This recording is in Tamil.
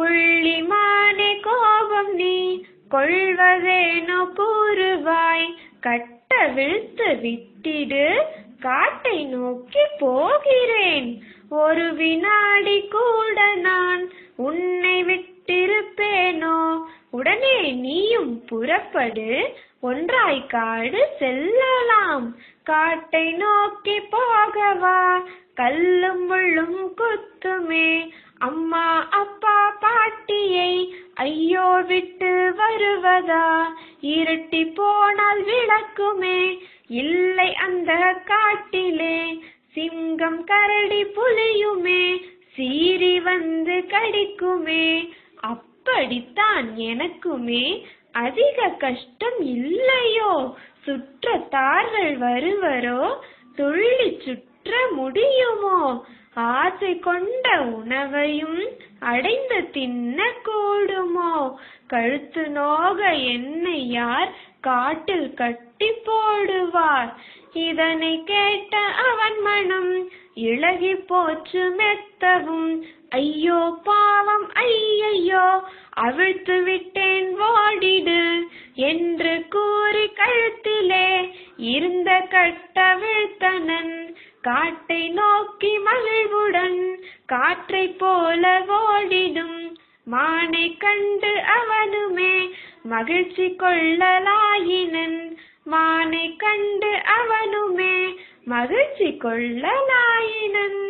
புள்ளிமானே கோபம் நீ கொள்வதேனோ கூறுவாய். கட்ட விழுத்து விட்டிடு காட்டை நோக்கி போகிறேன். ஒரு வினாடி கூட நான் உன்னை விட்டிருப்பேனோ? உடனே நீயும் புறப்படு ஒன்றாய் காடு செல்லலாம். காட்டை நோக்கி போகவா கல்லும் முள்ளும் குத்துமே. அம்மா அப்பா ஐயோ விட்டு வருவதா? இருட்டி போனால் விளக்குமே. இல்லை அந்த காட்டிலே சிங்கம் கரடி புலியுமே. சீறி வந்து கடிக்குமே. அப்படித்தான் எனக்குமே. அதிக கஷ்டம் இல்லையோ? சுற்றத்தார்கள் வருவரோ? துள்ளி சுற்ற முடியுமோ? ஆசை கொண்ட உணவையும் அடைந்து தின்ன கழுத்து நோக என்னை யார் காட்டில் கட்டி போடுவார்? இதனை கேட்ட அவன் மனம் இழகி போச்சு மெத்தவும். ஐயோ பாவம் ஐயையோ அவிழ்த்து விட்டேன் ஓடிடு என்று கூறி கழுத்திலே இருந்த கட்டவிழ்த்தனன் காட்டை நோக்கி மகிழ்வுடன் காற்றை போல ஓடிடும் மானை கண்டு அவனுமே மகிழ்ச்சி கொள்ளலாயினன். மானை கண்டு அவனுமே மகிழ்ச்சி கொள்ளலாயினன்.